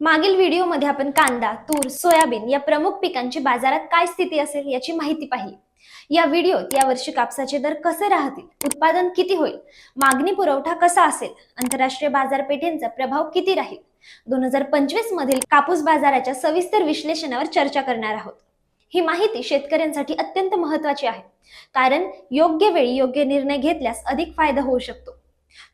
मागील व्हिडिओमध्ये आपण कांदा तूर सोयाबीन या प्रमुख पिकांची बाजारात काय स्थिती असेल याची माहिती पाहिली. या व्हिडिओत यावर्षी कापसाचे दर कसे राहतील उत्पादन किती होईल मागणी पुरवठा कसा असेल आंतरराष्ट्रीय बाजारपेठेंचा प्रभाव किती राहील? दोन हजार पंचवीस मधील कापूस बाजाराच्या सविस्तर विश्लेषणावर चर्चा करणार आहोत. ही माहिती शेतकऱ्यांसाठी अत्यंत महत्वाची आहे. कारण योग्य वेळी योग्य निर्णय घेतल्यास अधिक फायदा होऊ शकतो.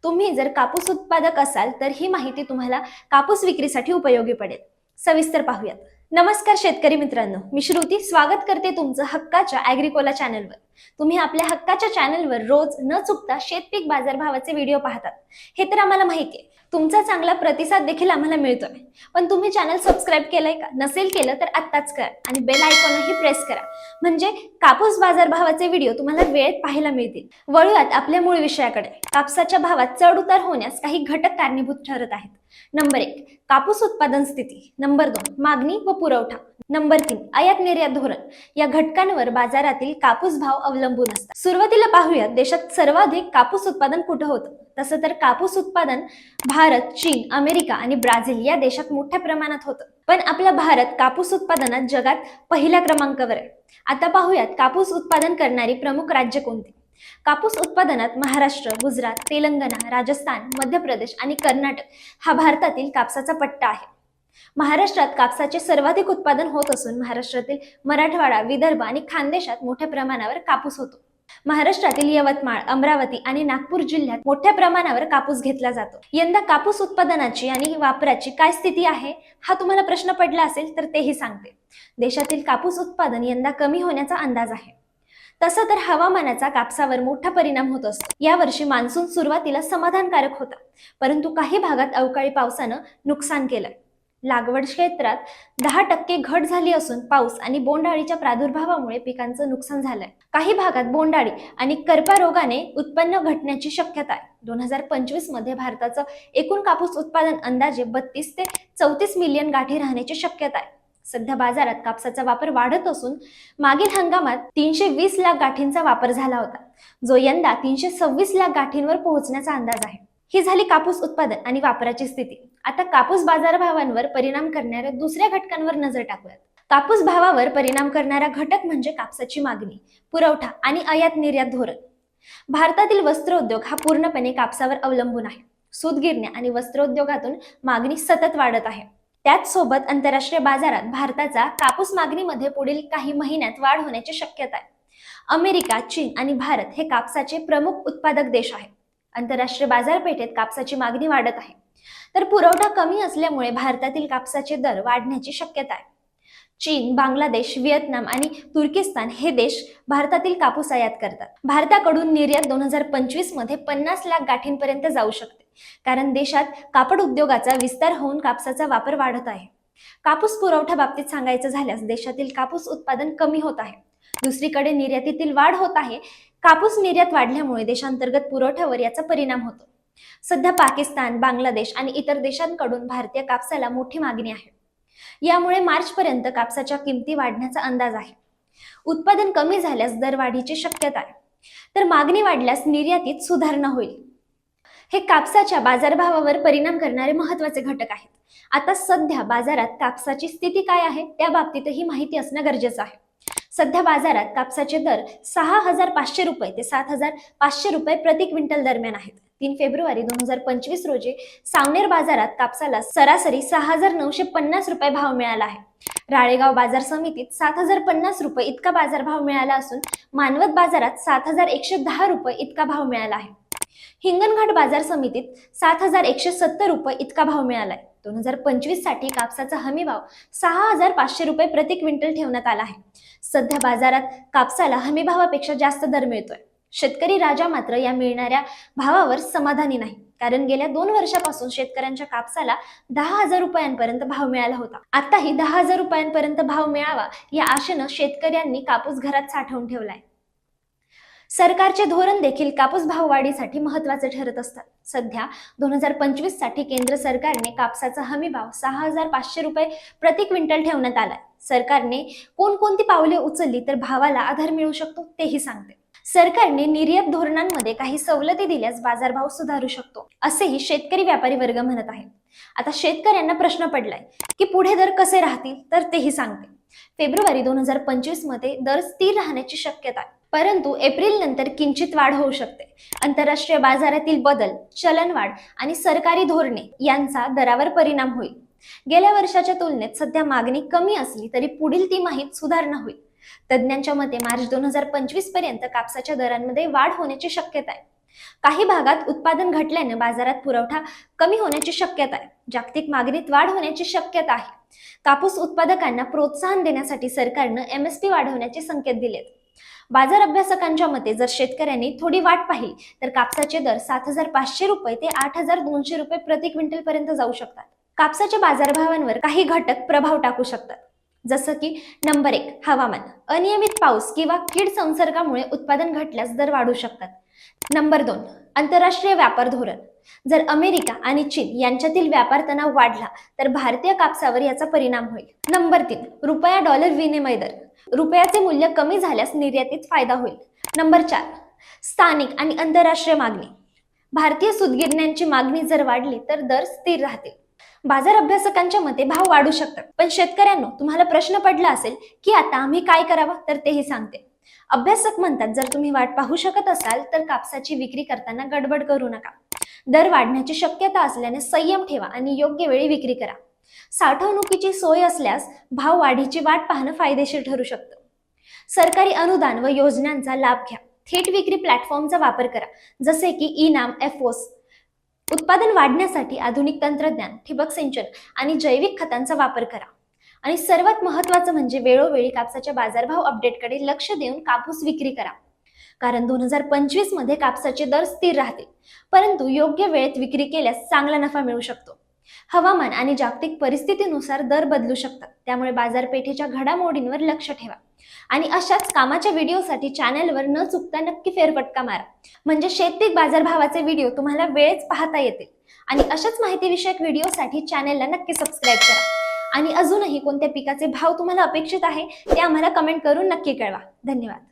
तुम्ही जर कापूस उत्पादक असाल तर ही माहिती तुम्हाला कापूस विक्रीसाठी उपयोगी पडेल. सविस्तर पाहूयात. नमस्कार शेतकरी मित्रांनो मी श्रुती. स्वागत करते तुमचं हक्काच्या अॅग्रिकोला चॅनलवर तुम्ही आपल्या हक्काच्या चॅनलवर रोज न चुकता शेतपीक बाजारभावाचे व्हिडिओ पाहतात. हे तर आम्हाला माहिती आहे तुमचा चांगला प्रतिसाद देखील आम्हाला मिळतोय. पण तुम्ही चॅनल सबस्क्राईब केलंय का नसेल केलं तर आत्ताच करा आणि बेल आयकॉनही प्रेस करा. म्हणजे कापूस बाजारभावाचे व्हिडिओ तुम्हाला वेळेत पाहायला मिळतील. वळूयात आपल्या मूळ विषयाकडे. कापसाच्या भावात चढ उतार होण्यास काही घटक कारणीभूत ठरत आहेत. नंबर एक कापूस उत्पादन स्थिती. नंबर दोन मागणी व पुरवठा. नंबर तीन आयात निर्यात धोरण. या घटकांवर बाजारातील कापूस भाव अवलंबून असतात. सुरुवातीला पाहूयात देशात सर्वाधिक कापूस उत्पादन कुठं होतं? तसं तर कापूस उत्पादन भारत चीन अमेरिका आणि ब्राझील या देशात मोठ्या प्रमाणात होतं. पण आपला भारत कापूस उत्पादनात जगात पहिल्या क्रमांकावर आहे. आता पाहूयात कापूस उत्पादन करणारी प्रमुख राज्य कोणती? कापूस उत्पादनात महाराष्ट्र गुजरात तेलंगणा राजस्थान मध्य प्रदेश आणि कर्नाटक हा भारतातील कापसाचा पट्टा आहे. महाराष्ट्रात कापसाचे सर्वाधिक उत्पादन होत असून महाराष्ट्रातील मराठवाडा विदर्भ आणि खानदेशात मोठ्या प्रमाणावर कापूस होतो. महाराष्ट्रातील यवतमाळ अमरावती आणि नागपूर जिल्ह्यात मोठ्या प्रमाणावर कापूस घेतला जातो. यंदा कापूस उत्पादनाची आणि वापराची काय स्थिती आहे हा तुम्हाला प्रश्न पडला असेल तर तेही सांगते. देशातील कापूस उत्पादन यंदा कमी होण्याचा अंदाज आहे. तसा तर हवामानाचा कापसावर मोठा परिणाम होत असतो. यावर्षी मान्सून सुरुवातीला समाधानकारक होता. परंतु काही भागात अवकाळी पावसानं नुकसान केलं. लागवड क्षेत्रात दहा टक्के घट झाली असून पाऊस आणि बोंडाळीच्या प्रादुर्भावामुळे पिकांचं नुकसान झालंय. काही भागात बोंडाळी आणि करपा रोगाने उत्पन्न घटण्याची शक्यता आहे. दोन हजार पंचवीसमध्ये भारताचं एकूण कापूस उत्पादन अंदाजे बत्तीस ते चौतीस मिलियन गाठी राहण्याची शक्यता आहे. सध्या बाजारात कापसाचा वापर वाढत असून मागील हंगामात तीनशे वीस लाख गाठींचा वापर झाला होता. जो यंदा तीनशे सव्वीस लाख गाठींवर पोहोचण्याचा अंदाज आहे. ही झाली कापूस उत्पादन आणि वापराची स्थिती. आता कापूस बाजारभावांवर परिणाम करणाऱ्या दुसऱ्या घटकांवर नजर टाकूयात. कापूस भावावर परिणाम करणारा घटक म्हणजे कापसाची मागणी पुरवठा आणि आयात निर्यात धोरण. भारतातील वस्त्रोद्योग हा पूर्णपणे कापसावर अवलंबून आहे. सूतगिरण्या आणि वस्त्रोद्योगातून मागणी सतत वाढत आहे. त्याच सोबत आंतरराष्ट्रीय बाजारात भारताचा कापूस मागणीमध्ये पुढील काही महिन्यात वाढ होण्याची शक्यता आहे. अमेरिका चीन आणि भारत हे कापसाचे प्रमुख उत्पादक देश आहेत. आंतरराष्ट्रीय बाजारपेठेत कापसाची मागणी वाढत आहे. तर पुरवठा कमी असल्यामुळे भारतातील कापसाचे दर वाढण्याची शक्यता आहे. चीन बांगलादेश व्हिएतनाम आणि तुर्किस्तान हे देश भारतातील कापूस आयात करतात. भारताकडून निर्यात दोन हजार पंचवीसमध्ये पन्नास लाख गाठींपर्यंत जाऊ शकते. कारण देशात कापड उद्योगाचा विस्तार होऊन कापसाचा वापर वाढत आहे. कापूस पुरवठा बाबतीत सांगायचं झाल्यास देशातील कापूस उत्पादन कमी होत आहे. दुसरीकडे निर्यातीतील वाढ होत आहे कापूस निर्यात वाढल्यामुळे देशांतर्गत पुरवठ्यावर याचा परिणाम होतो. सध्या पाकिस्तान बांगलादेश आणि इतर देशांकडून भारतीय कापसाला मोठी मागणी आहे. यामुळे मार्च पर्यंत कापसाच्या किमती वाढण्याचा अंदाज आहे. उत्पादन कमी झाल्यास दरवाढीची शक्यता आहे. तर मागणी वाढल्यास निर्यातीत सुधारणा होईल. हे कापसाच्या बाजारभावावर परिणाम करणारे महत्त्वाचे घटक आहेत. आता सध्या बाजारात कापसाची स्थिती काय आहे त्या बाबतीतही माहिती असणं गरजेचं आहे. सध्या बाजारात कापसाचे दर सहा हजार पाचशे रुपये ते सात हजार पाचशे रुपये प्रति क्विंटल दरम्यान आहेत. तीन फेब्रुवारी दोन हजार पंचवीस रोजी सावनेर बाजारात कापसाला सरासरी सहा हजार नऊशे पन्नास रुपये भाव मिळाला आहे. राळेगाव बाजार समितीत सात हजार पन्नास रुपये इतका बाजारभाव मिळाला असून मानवत बाजारात सात हजार एकशे दहा रुपये इतका भाव मिळाला आहे. हिंगणघाट बाजार समितीत सात हजार एकशे सत्तर रुपये इतका भाव मिळाला आहे. दोन हजार पंचवीससाठी कापसाचा हमी भाव सहा हजार पाचशे रुपये प्रति क्विंटल ठेवण्यात आला आहे. सध्या बाजारात कापसाला हमी भावापेक्षा जास्त दर मिळतोय. शेतकरी राजा मात्र या मिळणाऱ्या भावावर समाधानी नाही. कारण गेल्या दोन वर्षापासून शेतकऱ्यांच्या कापसाला दहा हजार रुपयांपर्यंत भाव मिळाला होता. आताही दहा हजार रुपयांपर्यंत भाव मिळावा या आशेनं शेतकऱ्यांनी कापूस घरात साठवून ठेवलाय. सरकारचे धोरण देखील कापूस भाववाढीसाठी महत्त्वाचे ठरत असतात. सध्या दोन हजार पंचवीससाठी केंद्र सरकारने कापसाचा हमी भाव सहा हजार पाचशे रुपये प्रति क्विंटल ठेवण्यात आलाय. सरकारने कोणकोणती पावले उचलली तर भावाला आधार मिळू शकतो तेही सांगते. सरकारने निर्यात धोरणांमध्ये काही सवलती दिल्यास बाजारभाव सुधारू शकतो असेही शेतकरी व्यापारी वर्ग म्हणत आहे आता शेतकऱ्यांना प्रश्न पडलाय की पुढे दर कसे राहतील तर तेही सांगते. फेब्रुवारी दोन हजार पंचवीसमध्ये दर स्थिर राहण्याची शक्यता आहे. परंतु एप्रिल नंतर किंचित वाढ होऊ शकते. आंतरराष्ट्रीय बाजारातील बदल चलनवाढ आणि सरकारी धोरणे यांचा दरावर परिणाम होईल. गेल्या वर्षाच्या तुलनेत सध्या मागणी कमी असली तरी पुढील तिमाहीत सुधारणा होईल. तज्ज्ञांच्या मते मार्च दोन हजार पंचवीसपर्यंत कापसाच्या दरांमध्ये वाढ होण्याची शक्यता आहे. काही भागात उत्पादन घटल्याने बाजारात पुरवठा कमी होण्याची शक्यता आहे. जागतिक मागणीत वाढ होण्याची शक्यता आहे. कापूस उत्पादकांना प्रोत्साहन देण्यासाठी सरकारनं एमएसपी वाढवण्याचे संकेत दिलेत. बाजार अभ्यासकांच्या मते जर शेतकऱ्यांनी थोडी वाट पाहिली तर कापसाचे दर सात हजार पाचशे रुपये ते आठ हजार दोनशे रुपये प्रति क्विंटल पर्यंत जाऊ शकतात. कापसाच्या बाजारभावांवर काही घटक प्रभाव टाकू शकतात. जसं की नंबर एक हवामान. अनियमित पाऊस किंवा कीड संसर्गामुळे उत्पादन घटल्यास दर वाढू शकतात. नंबर दोन आंतरराष्ट्रीय व्यापार धोरण. जर अमेरिका आणि चीन यांच्यातील व्यापार तणाव वाढला तर भारतीय कापसावर याचा परिणाम होईल. नंबर तीन रुपया डॉलर विनिमय दर. रुपयाचे मूल्य कमी झाल्यास निर्यातीत फायदा होईल. नंबर चार स्थानिक आणि आंतरराष्ट्रीय मागणी. भारतीय सुतगिरण्यांची मागणी जर वाढली तर दर स्थिर राहतील. बाजार अभ्यासकांच्या मते भाव वाढू शकतात. पण शेतकऱ्यांनो तुम्हाला प्रश्न पडला असेल की आता आम्ही काय करावं तर तेही सांगते. अभ्यासक म्हणतात जर तुम्ही वाट पाहू शकत असाल तर कापसाची विक्री करताना गडबड करू नका. दर वाढण्याची शक्यता असल्याने संयम ठेवा आणि योग्य वेळी विक्री करा. साठवणुकीची सोय असल्यास भाव वाढीची वाट पाहणं फायदेशीर ठरू शकतं. सरकारी अनुदान व योजनांचा लाभ घ्या. थेट विक्री प्लॅटफॉर्मचा वापर करा. जसे की इनाम एफओस. उत्पादन वाढण्यासाठी आधुनिक तंत्रज्ञान ठिबक सिंचन आणि जैविक खतांचा वापर करा. आणि सर्वात महत्त्वाचं म्हणजे वेळोवेळी कापसाच्या बाजारभाव अपडेटकडे लक्ष देऊन कापूस विक्री करा. कारण दोन हजार पंचवीसमध्ये कापसाचे दर स्थिर राहतील. परंतु योग्य वेळेत विक्री केल्यास चांगला नफा मिळू शकतो. हवामान आणि जागतिक परिस्थितीनुसार दर बदलू शकतात. त्यामुळे बाजारपेठेच्या घडामोडींवर लक्ष ठेवा. आणि अशाच कामाच्या व्हिडिओसाठी चॅनलवर न चुकता नक्की फेरफटका मारा. म्हणजे शेतीक बाजारभावाचे व्हिडिओ तुम्हाला वेळेच पाहता येतील. आणि अशाच माहितीविषयक व्हिडिओसाठी चॅनलला नक्की सबस्क्राईब करा. आणि अजूनही कोणत्या पिकाचे भाव तुम्हाला अपेक्षित आहे ते आम्हाला कमेंट करून नक्की कळवा. धन्यवाद.